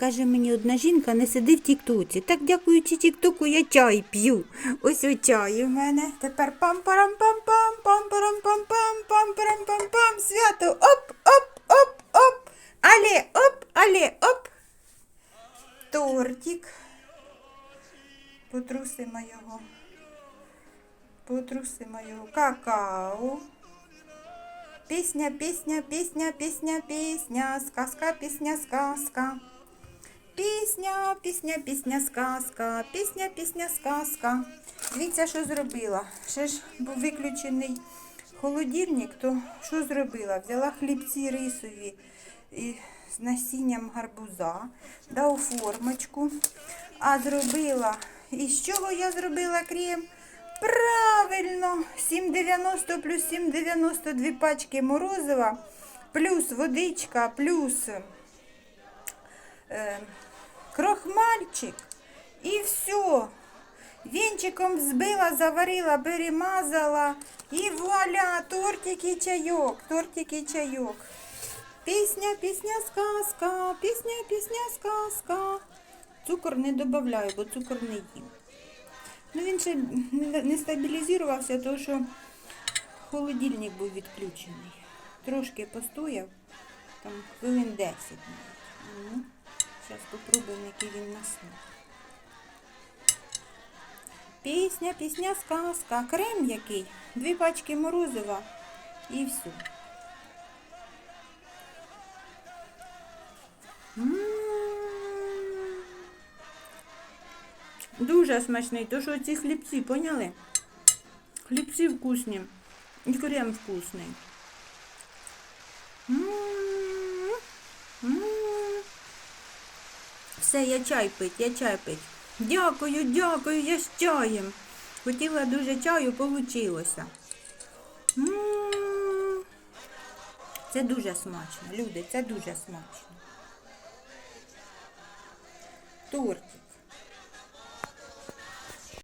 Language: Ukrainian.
Каже мені одна жінка, не сиди в тіктоці. Так дякуючи тіктоку, я чай п'ю. Ось у чай у мене. Тепер пам-парам-пам-пам, пам-парам-пам-пам, пам-парам-пам-пам. Свято. Оп, оп, оп, оп. Але, оп, але, оп. Тортик. Потрусимо його. Потрусимо його. Какао. Пісня, пісня, пісня, пісня, пісня, сказка, пісня, сказка. Пісня, пісня, пісня, сказка, пісня, пісня, сказка. Дивіться, що зробила. Ще ж був виключений холодильник, то що зробила? Взяла хлібці рисові і з насінням гарбуза, дав формочку, а зробила. І з чого я зробила крем? Правильно, 7,90 плюс 7,90 дві пачки морозива, плюс водичка, плюс е, крохмальчик і все. Вінчиком збила, заварила, перемазала і вуаля, тортик і чайок, тортик і чайок. Пісня, пісня, сказка, пісня, пісня, сказка. Цукор не додаю, бо цукор не їм. Ну він ще не- не стабілізувався, тому що холодильник був відключений. Трошки постояв, там хвилин 10 навіть. Зараз спробуємо, який він на смак. Пісня, пісня, сказка, крем який, дві пачки морозива і все. М. Дуже смачний, то що ці хлібці, поняли? Хлібці вкусні. І крем вкусний. М. М. Все, я чай пить, я чай пить. Дякую, дякую, я з чаєм. Хотіла дуже чаю, получилося. Це дуже смачно, люди, це дуже смачно. Тортик.